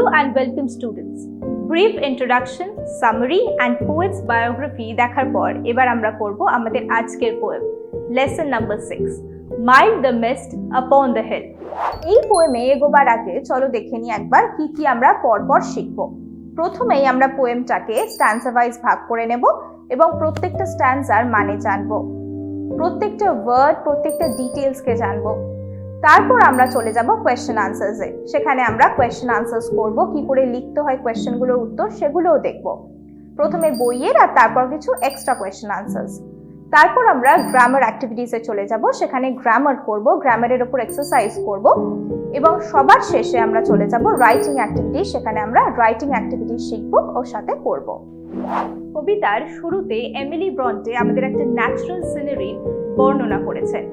Hello and welcome students. Brief introduction, summary and poet's biography দেখার পর এবার আমরা পড়ব আমাদের আজকের poem lesson number six mild the mist upon the hill এই পোয়েমে এগোবার আগে চলো দেখে নিই একবার কি কি আমরা পরপর শিখব। প্রথমেই আমরা পোয়েমটাকে স্ট্যান্সাভাইজ ভাগ করে নেব এবং প্রত্যেকটা স্ট্যান্সার মানে জানব। প্রত্যেকটা ওয়ার্ড প্রত্যেকটা ডিটেলসকে জানব। তারপর আমরা চলে যাব কোয়েশ্চেন আনসার্সে সেখানে আমরা কোয়েশ্চেন আনসার্স করব, কি করে লিখতে হয় কোয়েশ্চেনগুলোর উত্তর সেগুলোও দেখব। প্রথমে বইয়ের আর তারপর কিছু এক্সট্রা কোয়েশ্চেন আনসার্স তারপর আমরা গ্রামার অ্যাক্টিভিটিসে চলে যাব, সেখানে গ্রামার করব গ্রামারের ওপর এক্সারসাইজ করব এবং সবার শেষে আমরা চলে যাব রাইটিং অ্যাক্টিভিটি সেখানে আমরা রাইটিং অ্যাক্টিভিটি শিখব ও সাথে করব। কবিতার শুরুতে এমিলি ব্রন্টে আমাদের একটা ন্যাচারাল সিনারির বর্ণনা করেছেন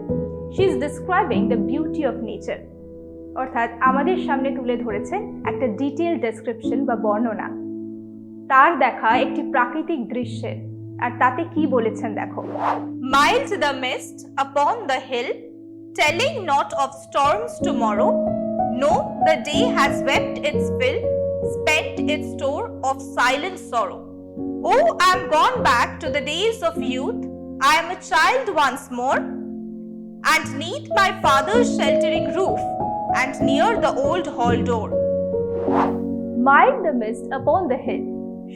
she is describing the beauty of nature অর্থাৎ আমাদের সামনে তুলে ধরেছেন একটা ডিটেল ডেসক্রিপশন বা বর্ণনা। তার দেখা একটি প্রাকৃতিক দৃশ্যের আর তাতে কি বলেছেন দেখো। Mild the mist upon the hill telling not of storms tomorrow no the day has wept its fill, spent its store of silent sorrow. Oh i am gone back to the days of youth, i am a child once more and neath my father's sheltering roof and near the old hall door. Mild the mist upon the hill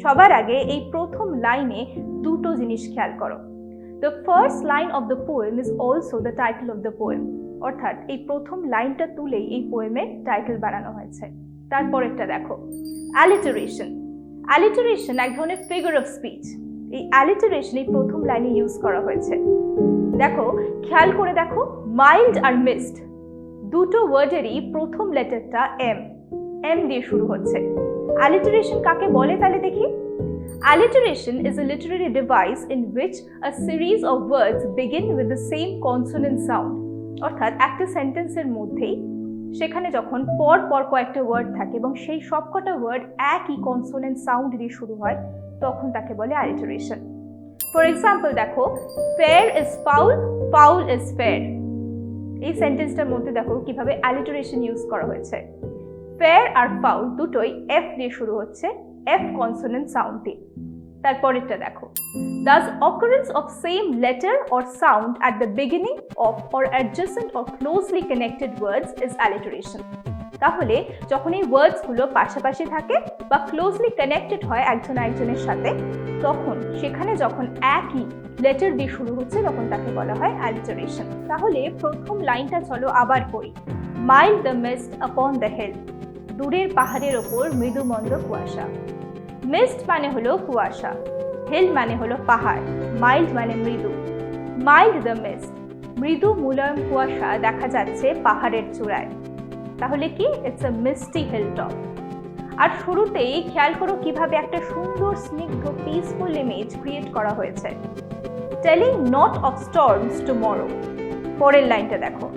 সবার আগে এই প্রথম লাইনে দুটো জিনিস খেয়াল করো। The first line of the poem is also the title of the poem অর্থাৎ এই প্রথম লাইনটা তুলেই এই পোয়েমের টাইটেল বানানো হয়েছে। তারপরেরটা দেখো। অ্যালিটারেশন অ্যালিটারেশন এক ধরনের ফিগার অফ স্পিচ এই অ্যালিটারেশন এই প্রথম লাইনে ইউজ করা হয়েছে। দেখো, খেয়াল করে দেখো মাইল্ড আর মিস্ট দুটো ওয়ার্ডেরই প্রথম লেটারটা এম এম দিয়ে শুরু হচ্ছে। অ্যালিটারেশন কাকে বলে তাহলে দেখি? Alliteration is a literary device in which a series of words begin with the same consonant sound অর্থাৎ একটা সেন্টেন্সের মধ্যেই সেখানে যখন পর পর কয়েকটা ওয়ার্ড থাকে এবং সেই সবকটা ওয়ার্ড একই কনসোনেন্ট সাউন্ড দিয়ে শুরু হয়, তখন তাকে বলে অ্যালিটারেশন ফর এক্সাম্পল দেখো fair is foul foul is fair এই সেন্টেন্সটার মধ্যে দেখো কীভাবে অ্যালিটারেশন ইউজ করা হয়েছে। ফেয়ার আর ফাউল দুটোই এফ দিয়ে শুরু হচ্ছে এফ কনসোনেন্ট সাউন্ড দিয়ে। তারপরেরটা দেখো thus occurrence of same letter or sound at the beginning of or adjacent or closely connected words is alliteration তাহলে যখন এই ওয়ার্ডসগুলো পাশাপাশি থাকে বা ক্লোজলি কানেক্টেড হয় একজন একজনের সাথে, তখন সেখানে যখন একই লেটার দিয়ে শুরু হচ্ছে, তখন তাকে বলা হয় অ্যালিটারেশন তাহলে প্রথম লাইনটা চলো আবার পড়ি। Mild the mist upon the hill দূরের পাহাড়ের ওপর মৃদুমন্দ কুয়াশা। মিস্ট মানে হলো কুয়াশা হিল মানে হলো পাহাড় মাইল্ড মানে মৃদু। মাইল্ড দ্য মিস্ট মৃদু মুলায়ম কুয়াশা দেখা যাচ্ছে পাহাড়ের চূড়ায়। তাহলে কি? It's a misty hill top আর শুরুতেই খেয়াল করো কীভাবে একটা সুন্দর, স্নিগ্ধ পিসফুল ইমেজ ক্রিয়েট করা হয়েছে। Telling not of storms tomorrow পরের লাইনটা দেখো।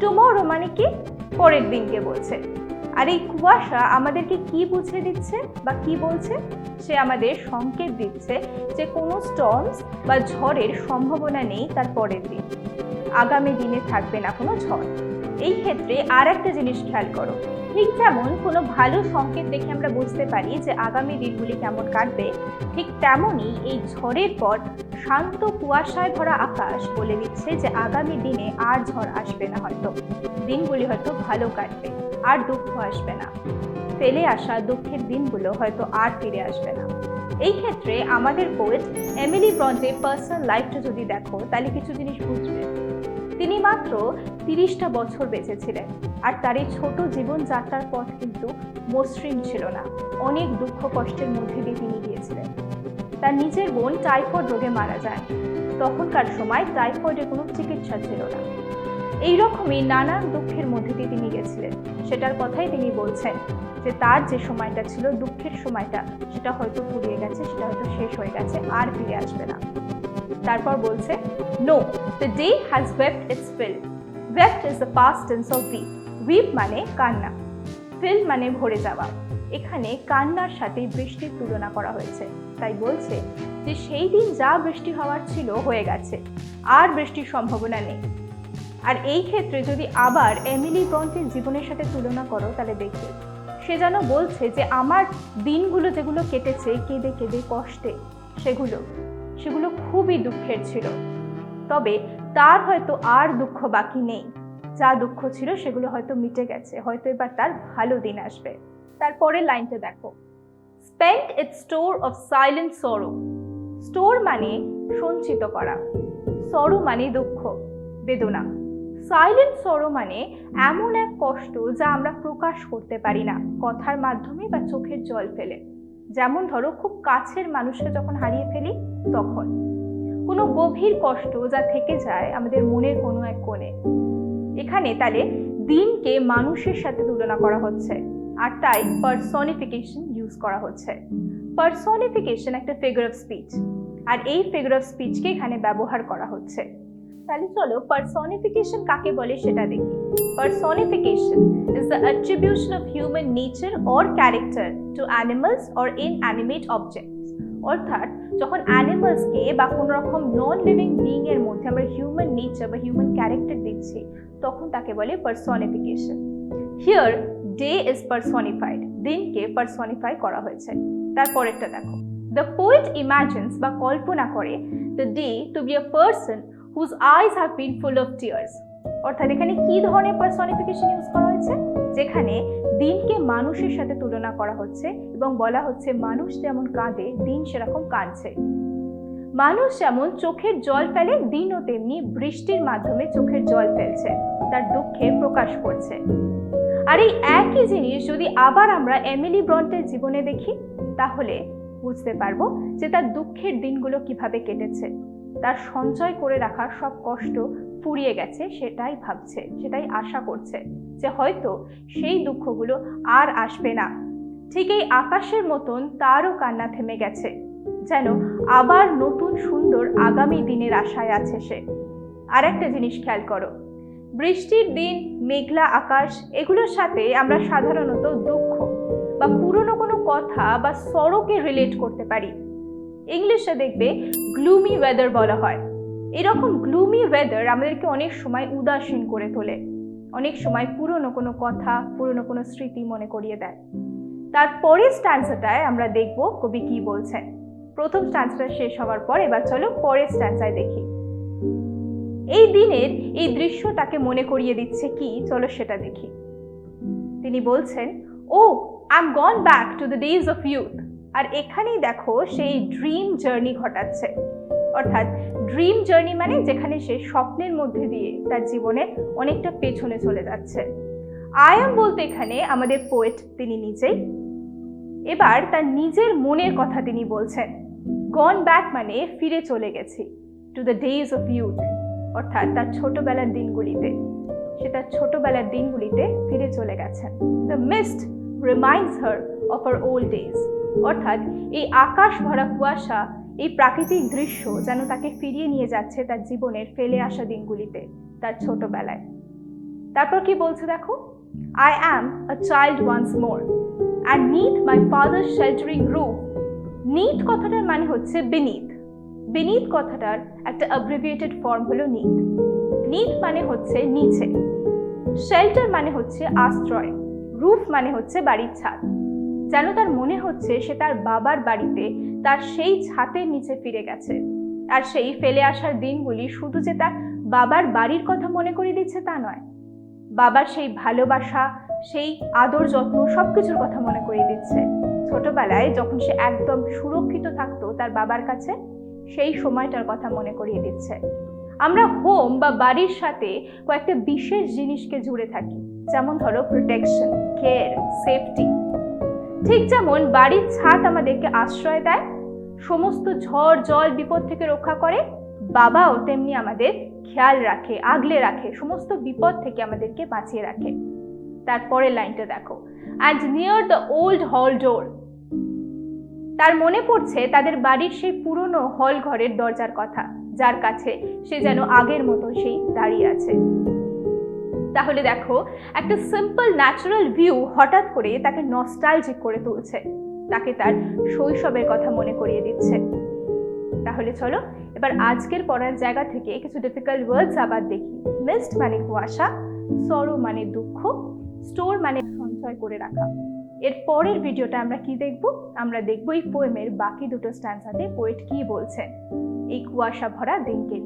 টুমরো মানে কি? পরের দিনকে বলছে। আর এই কুয়াশা আমাদেরকে কি বুঝিয়ে দিচ্ছে বা কি বলছে? সে আমাদের সংকেত দিচ্ছে যে কোনো স্টর্মস বা ঝড়ের সম্ভাবনা নেই তার পরের দিন। আগামী দিনে থাকবে না কোনো ঝড়। এই ক্ষেত্রে আর একটা জিনিস খেয়াল করো। ঠিক যেমন কোনো ভালো সংকেত দেখে আমরা বুঝতে পারি যে আগামী দিনগুলি কেমন কাটবে, ঠিক তেমনই এই ঝড়ের পর শান্ত কুয়াশায় ভরা আকাশ বলে দিচ্ছে যে আগামী দিনে আর ঝড় আসবে না হয়তো। দিনগুলি হয়তো ভালো কাটবে, আর দুঃখ আসবে না। ফেলে আসা দুঃখের দিনগুলো হয়তো আর ফিরে আসবে না। এই ক্ষেত্রে আমাদের পোয়েট এমিলি ব্রন্টের পার্সোনাল লাইফটা যদি দেখো, তাহলে কিছু জিনিস বুঝবে। তিনি মাত্র তিরিশটা বছর বেঁচেছিলেন। আর তার এই ছোট জীবনযাত্রার পথ কিন্তু মসৃণ ছিল না। অনেক দুঃখ কষ্টের মধ্যে দিয়ে তিনি গিয়েছিলেন। তার নিজের বোন টাইফয়েড রোগে মারা যায়। তখনকার সময় টাইফয়েডের কোনো চিকিৎসা ছিল না। এই রকমই নানান দুঃখের মধ্যে দিয়ে তিনি গেছিলেন। সেটার কথাই তিনি বলছেন যে তার যে সময়টা ছিল, দুঃখের সময়টা, সেটা হয়তো ফুরিয়ে গেছে, সেটা হয়তো শেষ হয়ে গেছে, আর ফিরে আসবে না। তারপর বলছে no the day has wept its fill wept is the past tense of weep weep মানে কান্না। ফিল মানে ভরে যাওয়া। এখানে কান্নার সাথে বৃষ্টির তুলনা করা হয়েছে। তাই বলছে যে সেই দিন যা বৃষ্টি হওয়ার ছিল হয়ে গেছে। আর বৃষ্টির সম্ভাবনা নেই। আর এই ক্ষেত্রে যদি আবার এমিলি ব্রন্টের জীবনের সাথে তুলনা করো, তাহলে দেখবে সে যেন বলছে যে আমার দিনগুলো যেগুলো কেটেছে, কেঁদে কেঁদে, কষ্টে, সেগুলো সেগুলো খুবই দুঃখের ছিল। তবে তার হয়তো আর দুঃখ বাকি নেই। যা দুঃখ ছিল সেগুলো হয়তো মিটে গেছে, হয়তো এবার তার ভালো দিন আসবে। তারপরের লাইনটা দেখো। Spent it store of silent sorrow store মানে সঞ্চিত করা। সরো মানে দুঃখ, বেদনা। সাইলেন্ট সরো মানে এমন এক কষ্ট যা আমরা প্রকাশ করতে পারি না, কথার মাধ্যমে বা চোখের জল ফেলে। যেমন ধরো, খুব কাছের মানুষকে যখন হারিয়ে ফেলি, তখন। কোনো গভীর কষ্ট যা থেকে যায় আমাদের মনের কোনো এক কোণে। এখানে তাহলে দিনকে মানুষের সাথে তুলনা করা হচ্ছে আর তাই পার্সনিফিকেশন ইউজ করা হচ্ছে। পার্সনিফিকেশন একটা ফিগার অফ স্পিচ আর এই ফিগার অফ স্পিচকে এখানে ব্যবহার করা হচ্ছে। তাহলে চলো পার্সনিফিকেশন কাকে বলে সেটা দেখি। Personification is the attribution of human nature or character to animals or inanimate objects অর্থাৎ যখন অ্যানিমালসকে বা কোনো রকম নন লিভিং বিইং এর মধ্যে আমরা হিউম্যান নেচার বা হিউম্যান ক্যারেক্টার দিচ্ছি তখন তাকে বলে personification here day is personified দিনকে পার্সনিফাই করা হয়েছে। তারপরেরটা দেখো। দ্য পোয়েট ইমাজিনস বা কল্পনা করে the day to be a person whose eyes have been full of tears অর্থাৎ এখানে কি ধরনের পার্সনিফিকেশন ইউজ করা হয়েছে? যেখানে দিনকে মানুষের সাথে তুলনা করা হচ্ছে এবং বলা হচ্ছে মানুষ যেমন কাঁদে, দিন সেরকম কাঁদছে। মানুষ যেমন চোখের জল ফেলে, দিনও তেমনি বৃষ্টির মাধ্যমে চোখের জল ফেলছে, তার দুঃখে প্রকাশ করছে। আর এই একই জিনিস যদি আবার আমরা এমিলি ব্রন্টের জীবনে দেখি, তাহলে বুঝতে পারব যে তার দুঃখের দিনগুলো কীভাবে কেটেছে। তার সঞ্চয় করে রাখা সব কষ্ট ফুরিয়ে গেছে সেটাই ভাবছে, সেটাই আশা করছে যে হয়তো সেই দুঃখগুলো আর আসবে না। ঠিক এই আকাশের মতন তারও কান্না থেমে গেছে, যেন আবার নতুন সুন্দর আগামী দিনের আশায় আছে সে। আর একটা জিনিস খেয়াল করো, বৃষ্টির দিন, মেঘলা আকাশ, এগুলোর সাথে আমরা সাধারণত দুঃখ বা পুরনো কোনো কথা বা সড়কে রিলেট করতে পারি। ইংলিশে দেখবে গ্লুমি ওয়েদার বলা হয়। এরকম গ্লুমি ওয়েদার আমাদেরকে অনেক সময় উদাসীন করে তোলে। অনেক সময় পুরনো কোনো কথা, পুরনো কোনো স্মৃতি মনে করিয়ে দেয়। তারপরের স্ট্যান্সাটায় আমরা দেখব কবি কি বলছেন। প্রথম স্ট্যান্সটা শেষ হওয়ার পর এবার চলো পরের স্ট্যান্সায় দেখি। এই দিনের এই দৃশ্য তাকে মনে করিয়ে দিচ্ছে কি? চলো সেটা দেখি। তিনি বলছেন ও I am gone back to the days of youth আর এখানেই দেখো সেই ড্রিম জার্নি ঘটাচ্ছে। অর্থাৎ ড্রিম জার্নি মানে যেখানে সে স্বপ্নের মধ্যে দিয়ে তার জীবনের অনেকটা পেছনে চলে যাচ্ছে। আই এম বলতে এখানে আমাদের পোয়েট তিনি নিজেই। এবার তার নিজের মনের কথা তিনি বলছেন। গন ব্যাক মানে ফিরে চলে গেছি। To the days of youth অর্থাৎ তার ছোটবেলার দিনগুলিতে। সে তার ছোটবেলার দিনগুলিতে ফিরে চলে গেছেন। The mist reminds her of her old days অর্থাৎ এই আকাশ ভরা কুয়াশা এই প্রাকৃতিক দৃশ্য যেন তাকে ফিরিয়ে নিয়ে যাচ্ছে তার জীবনের ফেলে আসা দিনগুলিতে, তার ছোটবেলায়। তারপর কি বলছে দেখো? I am a child once more and neath my father sheltering roof neath কথাটার মানে হচ্ছে বিনীত বিনীত কথাটার একটা অ্যাব্রিভিয়েটেড ফর্ম হলো নিথ নিথ মানে হচ্ছে নিচে। শেল্টার মানে হচ্ছে আশ্রয়। রুফ মানে হচ্ছে বাড়ির ছাদ। যেন তার মনে হচ্ছে সে তার বাবার বাড়িতে তার সেই ছাতের নিচে ফিরে গেছে। আর সেই ফেলে আসার দিনগুলি শুধু যে তার বাবার বাড়ির কথা মনে করে দিচ্ছে তা নয়। বাবার সেই ভালোবাসা, সেই আদর যত্ন সবকিছুর কথা মনে করিয়ে দিচ্ছে। ছোটবেলায় যখন সে একদম সুরক্ষিত থাকতো তার বাবার কাছে, সেই সময়টার কথা মনে করিয়ে দিচ্ছে। আমরা হোম বা বাড়ির সাথে কয়েকটা বিশেষ জিনিসকে জুড়ে থাকি। যেমন ধরো প্রোটেকশন কেয়ার সেফটি ঠিক যেমন বাড়ির ছাদ আমাদেরকে আশ্রয় দেয়, সমস্ত ঝড়, জল, বিপদ থেকে রক্ষা করে, বাবাও তেমনি আমাদের খেয়াল রাখে, আগলে রাখে, সমস্ত বিপদ থেকে আমাদেরকে বাঁচিয়ে রাখে। তারপরের লাইনটা দেখো and near the old hall door তার মনে পড়ছে তাদের বাড়ির সেই পুরনো হল ঘরের দরজার কথা, যার কাছে সে যেন আগের মতো সেই দাঁড়িয়ে আছে। তাহলে দেখো, একটা সিম্পল ন্যাচারাল ভিউ হঠাৎ করে তাকে নস্টালজিক করে তুলছে। তাকে তার শৈশবের কথা মনে করিয়ে দিচ্ছে। তাহলে চলো, এবার আজকের পড়ার জায়গা থেকে কিছু ডিফিকাল্ট ওয়ার্ডস আবার দেখি। মিস্ট মানে কুয়াশা সরো মানে দুঃখ স্টোর মানে সঞ্চয় করে রাখা। এর পরের ভিডিওটা আমরা কি দেখব? আমরা দেখব এই পোয়েমের বাকি দুটো স্ট্যান্সাতে পোয়েট কি বলছেন এই কুয়াশা ভরা দিনকে